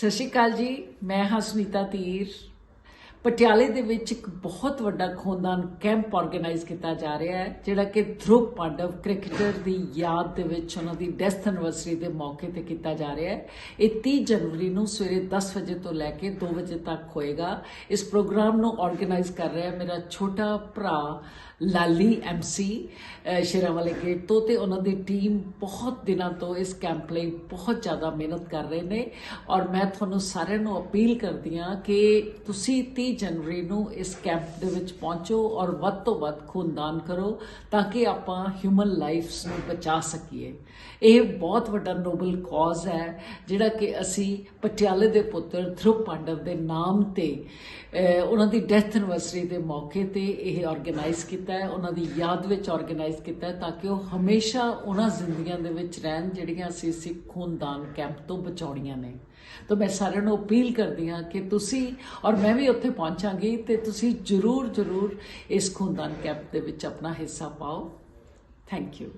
ਸਤਿ ਸ਼੍ਰੀ ਅਕਾਲ ਜੀ ਮੈਂ ਹਾਂ ਸੁਨੀਤਾ ਤੀਰ ਪਟਿਆਲੇ ਦੇ ਵਿੱਚ ਇੱਕ ਬਹੁਤ ਵੱਡਾ ਖੂਨਦਾਨ ਕੈਂਪ ਆਰਗੇਨਾਈਜ਼ ਕੀਤਾ ਜਾ ਰਿਹਾ ਹੈ, ਜਿਹੜਾ ਕਿ ਧਰੁਵ ਪਾਂਡਵ ਕ੍ਰਿਕਟਰ ਦੀ ਯਾਦ ਦੇ ਵਿੱਚ ਉਹਨਾਂ ਦੀ ਡੈਥ ਐਨਵਰਸਰੀ ਦੇ ਮੌਕੇ ਤੇ ਕੀਤਾ ਜਾ ਰਿਹਾ ਹੈ। ਇਹ 30 ਜਨਵਰੀ ਨੂੰ ਸਵੇਰੇ 10 ਵਜੇ ਤੋਂ ਲੈ ਕੇ 2 ਵਜੇ ਤੱਕ ਹੋਏਗਾ। ਇਸ ਪ੍ਰੋਗਰਾਮ ਨੂੰ ਆਰਗੇਨਾਈਜ਼ ਕਰ ਰਿਹਾ ਹੈ ਮੇਰਾ ਛੋਟਾ ਭਰਾ ਲਾਲੀ ਐਮਸੀ ਸ਼ੇਰਾਂ ਵਾਲੇ ਗੇਟ ਤੋਂ ਤੇ ਉਹਨਾਂ ਦੀ ਟੀਮ ਬਹੁਤ ਦਿਨਾਂ ਤੋਂ ਇਸ ਕੈਂਪ ਲਈ ਬਹੁਤ ਜ਼ਿਆਦਾ ਮਿਹਨਤ ਕਰ ਰਹੇ ਨੇ। ਔਰ ਮੈਂ ਤੁਹਾਨੂੰ ਸਾਰਿਆਂ ਨੂੰ ਅਪੀਲ ਕਰਦੀ ਹਾਂ ਕਿ ਤੁਸੀਂ 30 ਜਨਵਰੀ ਨੂੰ ਇਸ ਕੈਂਪ ਦੇ ਵਿੱਚ ਪਹੁੰਚੋ ਔਰ ਵੱਧ ਤੋਂ ਵੱਧ ਖੂਨਦਾਨ ਕਰੋ ਤਾਂ ਕਿ ਆਪਾਂ ਹਿਊਮਨ ਲਾਈਫਸ ਨੂੰ ਬਚਾ ਸਕੀਏ। ਇਹ ਬਹੁਤ ਵੱਡਾ ਨੋਬਲ ਕਾਜ਼ ਹੈ, ਜਿਹੜਾ ਕਿ ਅਸੀਂ ਪਟਿਆਲੇ ਦੇ ਪੁੱਤਰ ਧਰੁਵ ਪਾਂਡਵ ਦੇ ਨਾਮ ਤੇ ਉਹਨਾਂ ਦੀ ਡੈਥ ਐਨਵਰਸਰੀ ਦੇ ਮੌਕੇ ਤੇ ਇਹ ਆਰਗੇਨਾਈਜ਼ ਕੀਤਾ ਹੈ, ਉਹਨਾਂ ਦੀ ਯਾਦ ਵਿੱਚ ਆਰਗੇਨਾਈਜ਼ ਕੀਤਾ ਹੈ ਤਾਂ ਕਿ ਉਹ ਹਮੇਸ਼ਾ ਉਹਨਾਂ ਜ਼ਿੰਦਗੀਆਂ ਦੇ ਵਿੱਚ ਰਹਿਣ ਜਿਹੜੀਆਂ ਅਸੀਂ ਸਿੱਖ ਖੂਨਦਾਨ ਕੈਂਪ ਤੋਂ ਬਚਾਉਣੀਆਂ ਨੇ। ਤਾਂ ਮੈਂ ਸਾਰਿਆਂ ਨੂੰ ਅਪੀਲ ਕਰਦੀ ਹਾਂ ਕਿ ਤੁਸੀਂ, ਔਰ ਮੈਂ ਵੀ ਉੱਥੇ ਪਹੁੰਚਾਂਗੀ ਤੇ ਤੁਸੀਂ ਜਰੂਰ ਜਰੂਰ ਇਸ ਖੂਨਦਾਨ ਕੈਂਪ ਦੇ ਵਿੱਚ ਆਪਣਾ ਹਿੱਸਾ ਪਾਓ। Thank you